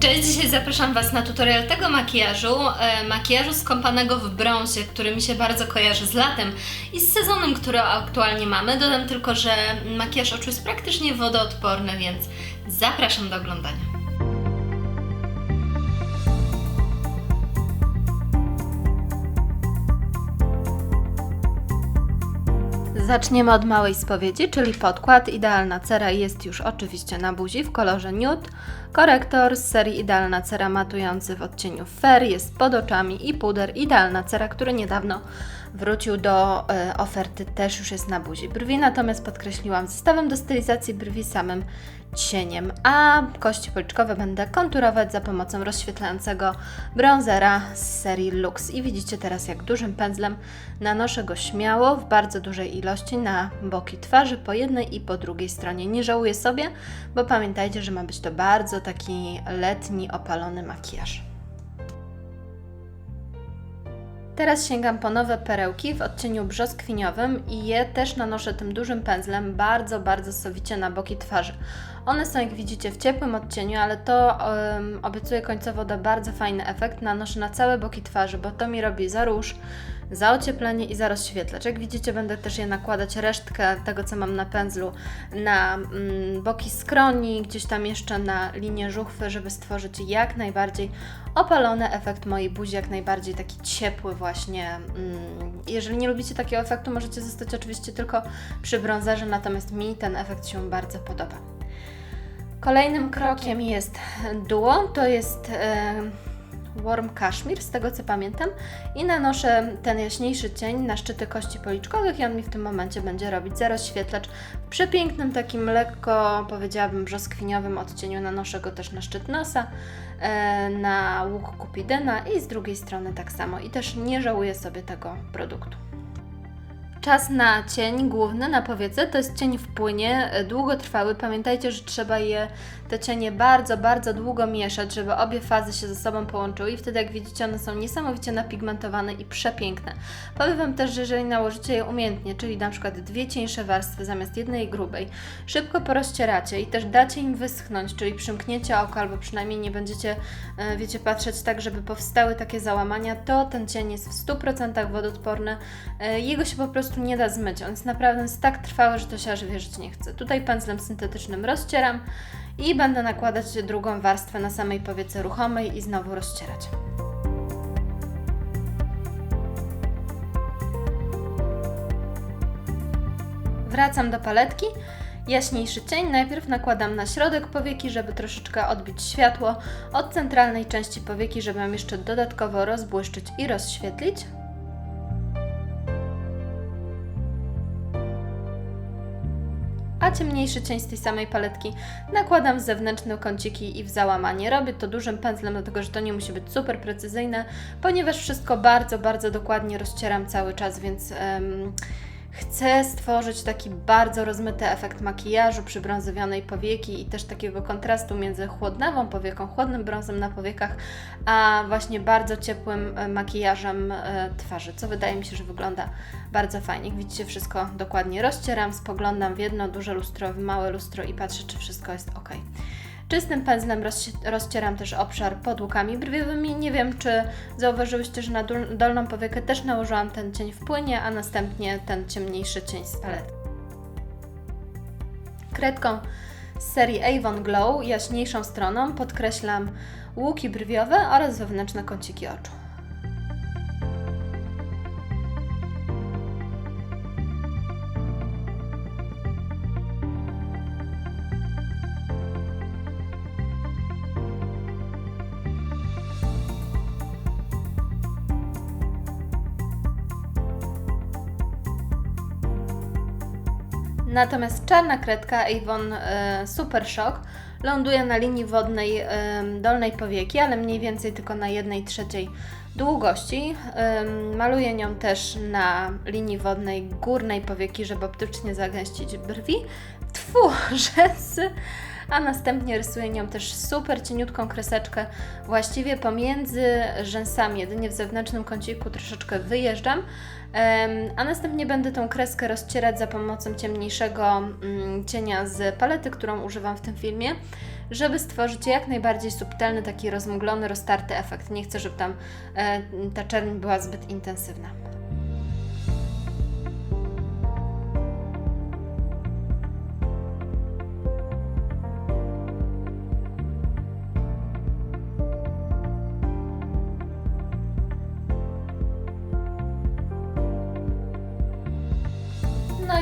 Cześć, dzisiaj zapraszam Was na tutorial tego makijażu, e, makijażu skąpanego w brązie, który mi się bardzo kojarzy z latem i z sezonem, który aktualnie mamy. Dodam tylko, że makijaż oczu jest praktycznie wodoodporny, więc zapraszam do oglądania. Zaczniemy od małej spowiedzi, czyli podkład. Idealna cera jest już oczywiście na buzi w kolorze nude. Korektor z serii Idealna cera matujący w odcieniu Fair jest pod oczami i puder Idealna cera, który niedawno wrócił do e, oferty, też już jest na buzi. Brwi natomiast podkreśliłam zestawem do stylizacji brwi samym cieniem, a kości policzkowe będę konturować za pomocą rozświetlającego bronzera z serii Lux. I widzicie teraz, jak dużym pędzlem nanoszę go śmiało w bardzo dużej ilości na boki twarzy po jednej i po drugiej stronie. Nie żałuję sobie, bo pamiętajcie, że ma być to bardzo taki letni, opalony makijaż. Teraz sięgam po nowe perełki w odcieniu brzoskwiniowym i je też nanoszę tym dużym pędzlem bardzo, bardzo sowicie na boki twarzy. One są, jak widzicie, w ciepłym odcieniu, ale to um, obiecuję końcowo da bardzo fajny efekt. Nanoszę na całe boki twarzy, bo to mi robi za róż, za ocieplenie i za rozświetlacz. Jak widzicie, będę też je nakładać resztkę tego, co mam na pędzlu, na mm, boki skroni, gdzieś tam jeszcze na linię żuchwy, żeby stworzyć jak najbardziej opalony efekt mojej buzi, jak najbardziej taki ciepły właśnie. Mm, jeżeli nie lubicie takiego efektu, możecie zostać oczywiście tylko przy bronzerze, natomiast mi ten efekt się bardzo podoba. Kolejnym krokiem jest duo, to jest e, Warm Kashmir, z tego co pamiętam, i nanoszę ten jaśniejszy cień na szczyty kości policzkowych i on mi w tym momencie będzie robić zarozświetlacz w przepięknym, takim lekko, powiedziałabym, brzoskwiniowym odcieniu. Nanoszę go też na szczyt nosa, e, na łuk kupidyna i z drugiej strony tak samo. I też nie żałuję sobie tego produktu. Czas na cień główny na powiece to jest cień w płynie, e, długotrwały. Pamiętajcie, że trzeba je, te cienie bardzo, bardzo długo mieszać, żeby obie fazy się ze sobą połączyły i wtedy jak widzicie one są niesamowicie napigmentowane i przepiękne. Powiem Wam też, że jeżeli nałożycie je umiejętnie, czyli na przykład dwie cieńsze warstwy zamiast jednej grubej, szybko porozcieracie i też dacie im wyschnąć, czyli przymkniecie oko albo przynajmniej nie będziecie, e, wiecie, patrzeć tak, żeby powstały takie załamania, to ten cień jest w 100% wodoodporny. E, jego się po prostu prostu nie da zmyć. On jest naprawdę jest tak trwały, że to się aż wierzyć nie chce. Tutaj pędzlem syntetycznym rozcieram i będę nakładać drugą warstwę na samej powiece ruchomej i znowu rozcierać. Wracam do paletki. Jaśniejszy cień najpierw nakładam na środek powieki, żeby troszeczkę odbić światło od centralnej części powieki, żeby ją jeszcze dodatkowo rozbłyszczyć i rozświetlić. A ciemniejszy cień z tej samej paletki nakładam w zewnętrzne kąciki i w załamanie. Robię to dużym pędzlem, dlatego że to nie musi być super precyzyjne, ponieważ wszystko bardzo, bardzo dokładnie rozcieram cały czas, więc... Um, Chcę stworzyć taki bardzo rozmyty efekt makijażu, przybrązowionej powieki i też takiego kontrastu między chłodnawą powieką, chłodnym brązem na powiekach, a właśnie bardzo ciepłym e, makijażem e, twarzy, co wydaje mi się, że wygląda bardzo fajnie. Jak widzicie, wszystko dokładnie rozcieram, spoglądam w jedno duże lustro, w małe lustro i patrzę, czy wszystko jest ok. Czystym pędzlem rozcieram też obszar pod łukami brwiowymi. Nie wiem, czy zauważyłyście, że na dolną powiekę też nałożyłam ten cień w płynie, a następnie ten ciemniejszy cień z palety. Kredką z serii Avon Glow, jaśniejszą stroną, podkreślam łuki brwiowe oraz wewnętrzne kąciki oczu. Natomiast czarna kredka Avon e, Super Shock ląduje na linii wodnej e, dolnej powieki, ale mniej więcej tylko na 1 trzeciej długości. E, maluję nią też na linii wodnej górnej powieki, żeby optycznie zagęścić brwi. Tfu, rzęsy! a następnie rysuję nią też super cieniutką kreseczkę właściwie pomiędzy rzęsami, jedynie w zewnętrznym kąciku troszeczkę wyjeżdżam, a następnie będę tą kreskę rozcierać za pomocą ciemniejszego mm, cienia z palety, którą używam w tym filmie, żeby stworzyć jak najbardziej subtelny, taki rozmglony, roztarty efekt. Nie chcę, żeby tam e, ta czerń była zbyt intensywna.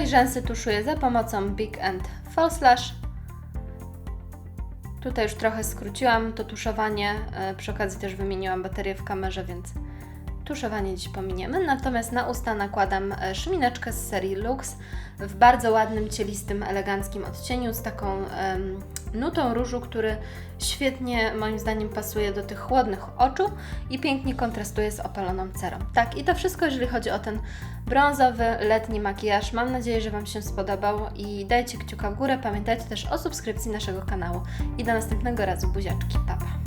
Rzęsy tuszuję za pomocą Big End False Lash. Tutaj już trochę skróciłam to tuszowanie, e, przy okazji też wymieniłam baterię w kamerze, więc tuszowanie dziś pominiemy. Natomiast na usta nakładam e, szmineczkę z serii Lux w bardzo ładnym, cielistym, eleganckim odcieniu z taką em, nutą różu, który świetnie moim zdaniem pasuje do tych chłodnych oczu i pięknie kontrastuje z opaloną cerą. Tak, i to wszystko, jeżeli chodzi o ten brązowy, letni makijaż. Mam nadzieję, że Wam się spodobał i dajcie kciuka w górę. Pamiętajcie też o subskrypcji naszego kanału i do następnego razu buziaczki. Pa!